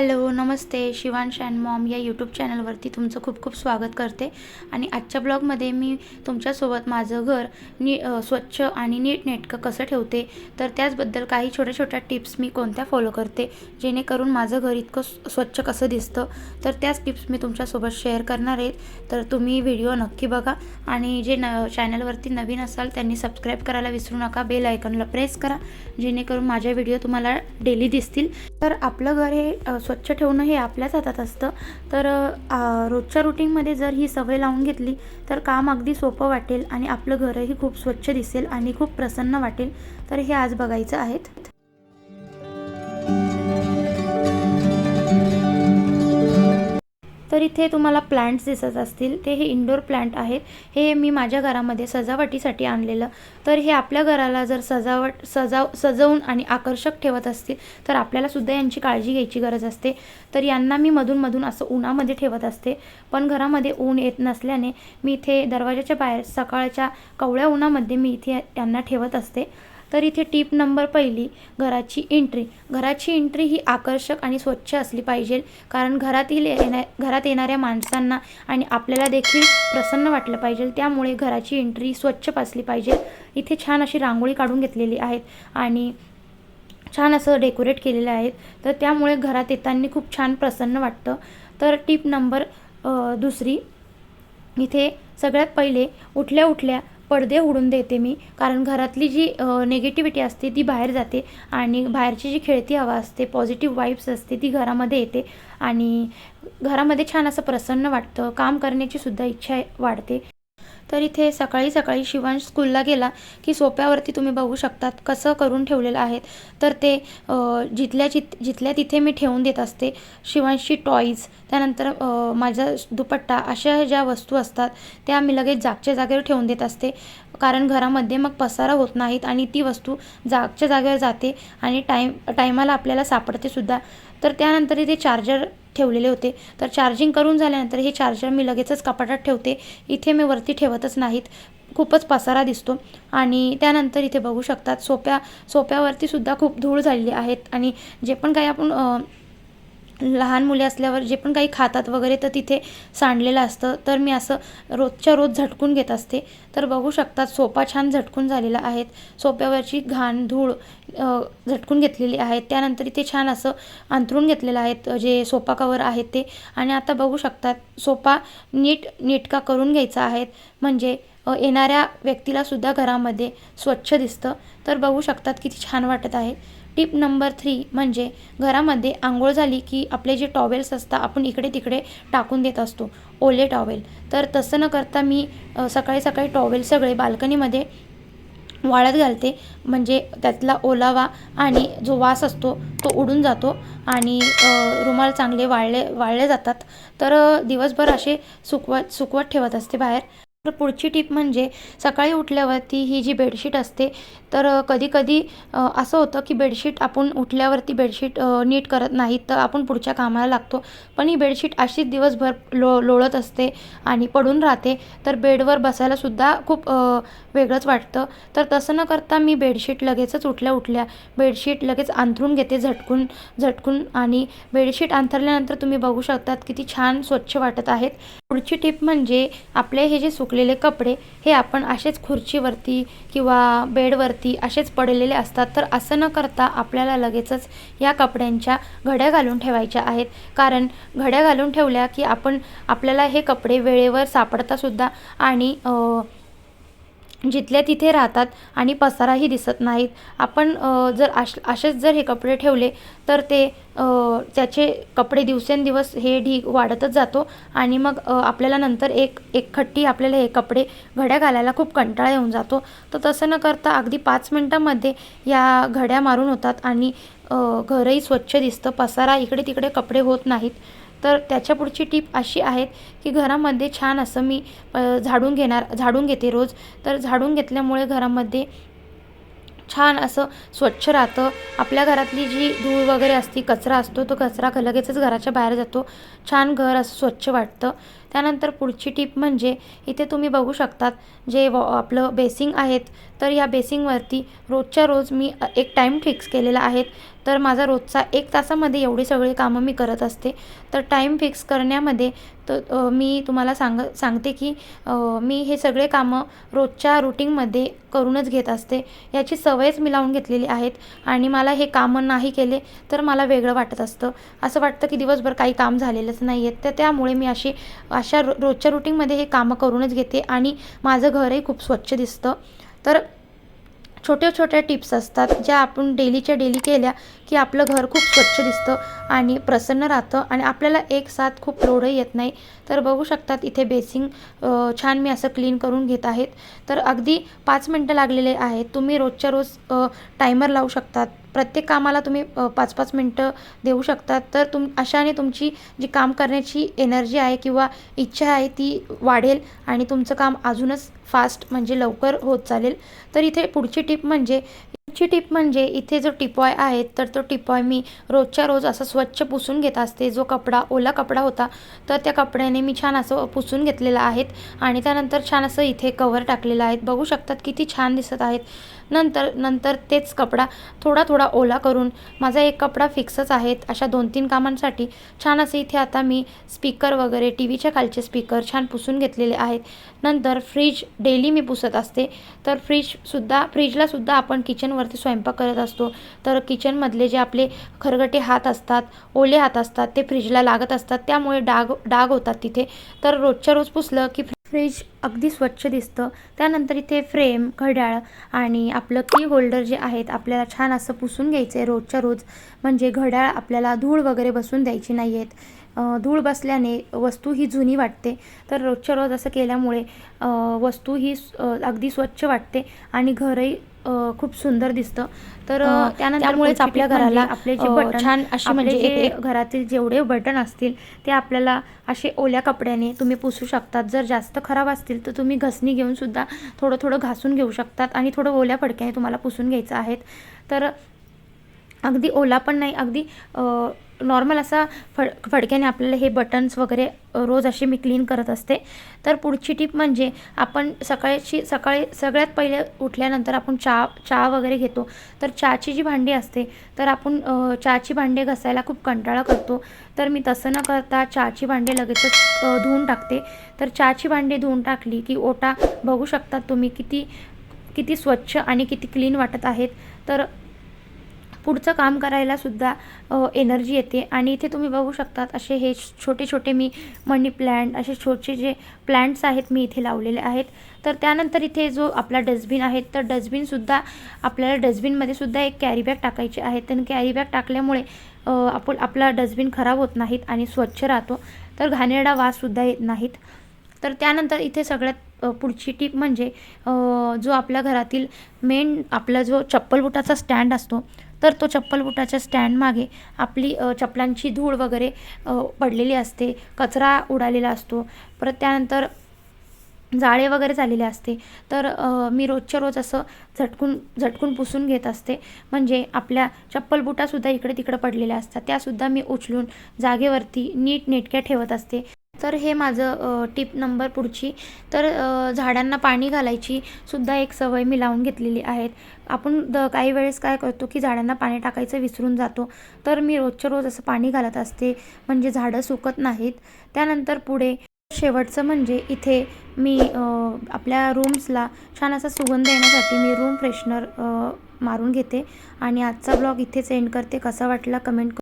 Hello नमस्ते. Shivansh and mom या YouTube चॅनलवरती तुमचं खूप खूप स्वागत करते. आणि आजच्या ब्लॉगमध्ये मी तुमच्यासोबत माझं घर नी स्वच्छ आणि नीटनेटकं कसं ठेवते तर त्याचबद्दल काही छोट्या छोट्या टिप्स मी कोणत्या फॉलो करते जेणेकरून माझं घर इतकं स्वच्छ कसं दिसतं तर त्याच टिप्स मी तुमच्यासोबत शेअर करणार आहेत तर तुम्ही व्हिडिओ नक्की बघा. आणि जे न चॅनलवरती नवीन असाल त्यांनी सबस्क्राईब करायला विसरू नका. बेल आयकॉनला प्रेस करा जेणेकरून माझ्या व्हिडिओ तुम्हाला डेली दिसतील. तर आपलं घर हे स्वच्छ ठेवणं हे आपल्याच हातात असतं. तर रोजच्या रुटीनमध्ये जर ही सवय लावून घेतली तर काम अगदी सोपं वाटेल आणि आपलं घरही खूप स्वच्छ दिसेल आणि खूप प्रसन्न वाटेल. तर हे आज बघायचं आहेत. तर इथे तुम्हाला प्लांट्स दिसत असतील. ते हे इंडोर प्लांट आहेत. हे मी माझ्या घरामध्ये सजावटीसाठी आणलेलं. तर हे आपल्या घराला जर सजावट सजाव सजवून आणि आकर्षक ठेवत असतील तर आपल्यालासुद्धा यांची काळजी घ्यायची गरज असते. तर यांना मी मधून असं उन्हामध्ये ठेवत असते. पण घरामध्ये ऊन येत नसल्याने मी इथे दरवाजाच्या बाहेर सकाळच्या कवळ्या उन्हामध्ये मी इथे यांना ठेवत असते. तर इथे टीप नंबर पहिली घराची एंट्री घराची एंट्री ही आकर्षक आणि स्वच्छ असली पाहिजे कारण घरातील येण्या घरात येणाऱ्या माणसांना आणि आपल्याला देखील प्रसन्न वाटलं पाहिजे. त्यामुळे घराची एंट्री स्वच्छ असली पाहिजे. इथे छान अशी रांगोळी काढून घेतलेली आहेत आणि छान असं डेकोरेट केलेलं आहे तर त्यामुळे घरात येताना खूप छान प्रसन्न वाटतं. तर टीप नंबर दुसरी. इथे सगळ्यात पहिले उठल्या उठल्या पडदे उडून देते मी. कारण घरातली जी नेगेटिव्हिटी असते ती बाहेर जाते. आणि बाहेरची जी खेळती हवा असते पॉझिटिव्ह वाईब्स असते ती घरामध्ये येते. आणि घरामध्ये छान असं प्रसन्न वाटतं. काम करण्याची सुद्धा इच्छा वाढते. तर इथे सकाळी सकाळी शिवांश स्कूलला गेला की सोप्यावरती तुम्ही बघू शकतात कसं करून ठेवलेलं आहेत. तर ते जिथल्या जिथ जिथल्या तिथे मी ठेवून देत असते शिवांशची टॉईज त्यानंतर माझा दुपट्टा अशा ज्या वस्तू असतात त्या मी लगेच जागच्या जागेवर ठेवून देत असते. कारण घरामध्ये मग पसारा होत नाहीत आणि ती वस्तू जागच्या जागेवर जाते आणि टाईम टायमाला आपल्याला सापडते सुद्धा. तर त्यानंतर इथे चार्जर ठेवलेले होते. तर चार्जिंग करून झाल्यानंतर हे चार्जर मी लगेचच कपाटात ठेवते. इथे मी वरती ठेवतच नाहीत. खूपच पसारा दिसतो. आणि त्यानंतर इथे बघू शकतात सोप्या सोप्यावरती सुद्धा खूप धूळ झालेली आहेत. आणि जे पण काही आपण लहान मुले असल्यावर जे पण काही खातात वगैरे तर तिथे सांडलेलं असतं. तर मी असं रोजच्या रोज झटकून घेत असते. तर बघू शकतात सोफा छान झटकून झालेला आहेत. सोप्यावरची घाण धूळ झटकून घेतलेली आहे त्यानंतर इथे छान असं अंथरून घेतलेलं आहेत जे सोपा कवर आहेत ते. आणि आता बघू शकतात सोपा नीट नीटका करून घ्यायचा आहे. म्हणजे येणाऱ्या व्यक्तीला सुद्धा घरामध्ये स्वच्छ दिसतं. तर बघू शकतात किती छान वाटत आहे. टिप नंबर थ्री म्हणजे घरामध्ये आंघोळ झाली की आपले जे टॉवेल्स असतात आपण इकडे तिकडे टाकून देत असतो. ओले टॉवेल तर तसं न करता मी सकाळी सकाळी टॉवेल सगळे बाल्कनीमध्ये वाळत घालते. म्हणजे त्यातला ओलावा आणि जो वास असतो तो उडून जातो आणि रुमाल चांगले वाळले वाळले जातात. तर दिवसभर असे सुकवत सुकवत ठेवत असते बाहेर. तर पुढची टीप म्हणजे सकाळी उठल्यावरती ही जी बेडशीट असते तर कधीकधी असं होतं की बेडशीट आपण उठल्यावरती बेडशीट नीट करत नाहीत तर आपण पुढच्या कामाला लागतो. पण ही बेडशीट अशीच दिवसभर लो लोळत असते आणि पडून राहते तर बेडवर बसायलासुद्धा खूप वेगळंच वाटतं. तर तसं न करता मी बेडशीट लगेचच उठल्या उठल्या बेडशीट लगेच अंथरून घेते झटकून झटकून आणि बेडशीट अंथरल्यानंतर तुम्ही बघू शकतात किती छान स्वच्छ वाटत आहेत. पुढची टीप म्हणजे आपले हे जे सुकलेले कपडे हे आपण असेच खुर्चीवरती किंवा बेडवरती असेच पडलेले असतात. तर असं न करता आपल्याला लगेचच या कपड्यांच्या घड्या घालून ठेवायच्या आहेत. कारण घड्या घालून ठेवल्या की आपण आपल्याला हे कपडे वेळेवर सापडतासुद्धा आणि जिथल्या तिथे राहतात आणि पसाराही दिसत नाहीत. आपण जर अश असेच जर हे कपडे ठेवले तर ते त्याचे कपडे दिवसेंदिवस हे ढीग वाढतच जातो आणि मग आपल्याला नंतर एक एक खट्टी आपल्याला हे कपडे घड्या घालायला खूप कंटाळा येऊन जातो. तर तसं न करता अगदी पाच मिनटामध्ये या घड्या मारून होतात आणि घरही स्वच्छ दिसतं. पसारा इकडे तिकडे कपडे होत नाहीत. तर त्याच्या पुढची टीप अशी आहेत की घरामध्ये छान असं मी झाडून घेणार झाडून घेते रोज. तर झाडून घेतल्यामुळे घरामध्ये छान असं स्वच्छ राहतं. आपल्या घरातली जी धूळ वगैरे असते कचरा असतो तो कचरा लगेचच घराच्या बाहेर जातो. छान घर असं स्वच्छ वाटतं. त्यानंतर पुढची टीप म्हणजे इथे तुम्ही बघू शकतात जे वॉ आपलं बेसिंग आहेत. तर या बेसिंगवरती रोजच्या रोज मी एक टाईम फिक्स केलेला आहे. तर माझा रोजचा एक तासामध्ये एवढी सगळी कामं मी करत असते. तर टाईम फिक्स करण्यामध्ये तर मी तुम्हाला सांग सांगते की मी हे सगळे कामं रोजच्या रुटीनमध्ये करूनच घेत असते. याची सवयच मी लावून घेतलेली आहेत आणि मला हे कामं नाही केले तर मला वेगळं वाटत असतं. असं वाटतं की दिवसभर काही काम झालेलंच नाही आहेत तर त्यामुळे मी अशी अशा रोजच्या रुटीनमध्ये हे कामं करूनच घेते आणि माझं घरही खूप स्वच्छ दिसतं. तर छोट्या छोट्या टिप्स असतात ज्या आपण डेलीच्या डेली केल्या की आपलं घर खूप स्वच्छ दिसतं आणि प्रसन्न राहतं आणि आपल्याला एक साथ खूप लोडही येत नाही. तर बघू शकतात इथे बेसिंग छान मी असं क्लीन करून घेत आहेत. तर अगदी पाच मिनटं लागलेले आहेत. तुम्ही रोजच्या रोज टायमर लावू शकतात. प्रत्येक कामाला तुम्ही पाच पाच मिनटं देऊ शकतात. तर तुम अशाने तुमची जी काम करण्याची एनर्जी आहे किंवा इच्छा आहे ती वाढेल आणि तुमचं काम अजूनच फास्ट म्हणजे लवकर होत चालेल. तर इथे पुढची टिप म्हणजे पुढची टिप म्हणजे इथे जो टिपॉय आहे तर तो टिपॉय मी रोजच्या रोज असा स्वच्छ पुसून घेत असते. जो कपडा ओला कपडा होता तर त्या कपड्याने मी छान असं पुसून घेतलेलं आहेत आणि त्यानंतर छान असं इथे कवर टाकलेलं आहेत. बघू शकतात किती छान दिसत आहेत. नंतर नंतर तेच कपडा थोडा थोडा ओला करून माझा एक कपडा फिक्सच आहेत. अशा दोन तीन कामांसाठी छान असे इथे आता मी स्पीकर वगैरे टी व्हीच्या खालचे स्पीकर छान पुसून घेतलेले आहेत. नंतर फ्रीज डेली मी पुसत असते. तर फ्रीजसुद्धा फ्रीजलासुद्धा आपण किचनवरती स्वयंपाक करत असतो. तर किचनमधले जे आपले खरगटे हात असतात ओले हात असतात ते फ्रीजला लागत असतात. त्यामुळे डाग डाग होतात तिथे. तर रोजच्या रोज पुसलं की फ्रीज अगदी स्वच्छ दिसतं. त्यानंतर इथे फ्रेम घड्याळ आणि आपलं की होल्डर जे आहेत आपल्याला छान असं पुसून घ्यायचं आहे रोजच्या रोज. म्हणजे घड्याळ आपल्याला धूळ वगैरे बसून द्यायची नाही आहेत धूळ बसल्याने वस्तू ही जुनी वाटते. तर रोजच्या रोज असं केल्यामुळे वस्तू ही अगदी स्वच्छ वाटते आणि घरही खूप सुंदर दिसतं. तर त्यामुळेच आपल्या म्हणजे घराला, आपले जे बटन छान अशी आपले म्हणजे एक- घरातील जेवढे बटन असतील ते आपल्याला असे ओल्या कपड्याने तुम्ही पुसू शकतात. जर जास्त खराब असतील तर तुम्ही घसणी घेऊन सुद्धा थोडं थोडं घासून घेऊ शकतात आणि थोडं ओल्या फडक्याने तुम्हाला पुसून घ्यायचं आहेत. तर अगदी ओला पण नाही अगदी नॉर्मल असा फड फडक्याने आपल्याला हे बटन्स वगैरे रोज असे मी क्लीन करत असते. तर पुढची टीप म्हणजे आपण सकाळची सकाळी सगळ्यात पहिले उठल्यानंतर आपण चहा चहा वगैरे घेतो. तर चहाची जी भांडी असते तर आपण चहाची भांडी घासायला खूप कंटाळा करतो. तर मी तसं न करता चहाची भांडी लगेचच धुवून टाकते. तर चहाची भांडी धुवून टाकली की ओटा बघू शकतात तुम्ही किती किती स्वच्छ आणि किती क्लीन वाटत आहेत. तर पुढचं काम करायला सुद्धा एनर्जी येते. आणि इथे तुम्ही बघू शकतात असे हे छोटे छोटे मी मनी प्लॅन्ट असे छोटे जे प्लॅन्ट्स आहेत मी इथे लावलेले आहेत. तर त्यानंतर इथे जो आपला डस्टबिन आहे तर डस्टबिनसुद्धा आपल्याला डस्टबिनमध्ये सुद्धा एक कॅरीबॅग टाकायची आहे. तर कॅरीबॅग टाकल्यामुळे आपण आपला डस्टबिन खराब होत नाहीत आणि स्वच्छ राहतो. तर घाणेरडा वाससुद्धा येत नाहीत. तर त्यानंतर इथे सगळ्यात पुढची टीप म्हणजे जो आपल्या घरातील मेन आपला जो चप्पल बुटाचा स्टँड असतो तर तो चप्पल बुटाच्या स्टँडमागे आपली चप्पलांची चपलांची धूळ वगैरे पडलेली असते कचरा उडालेला असतो. परत त्यानंतर जाळे वगैरे झालेले असते. तर मी रोजच्या रोज असं झटकून झटकून पुसून घेत असते. म्हणजे आपल्या चप्पल बुटासुद्धा इकडे तिकडे पडलेल्या असतात. त्यासुद्धा मी उचलून जागेवरती नीट नेटक्या ठेवत असते. तर हे माझं टिप नंबर पुढची. तर झाडांना पाणी घालायची सुद्धा एक सवय मी लावून घेतलेली आहेत. आपण द काही वेळेस काय करतो की झाडांना पाणी टाकायचं विसरून जातो. तर मी रोजच्या रोज असं पाणी घालत असते. म्हणजे झाडं सुकत नाहीत. त्यानंतर पुढे शेवटचं म्हणजे इथे मी आपल्या रूम्सला छान असा सुगंध येण्यासाठी मी रूम फ्रेशनर मारून घेते. आणि आजचा ब्लॉग इथेच एंड करते. कसा वाटला कमेंट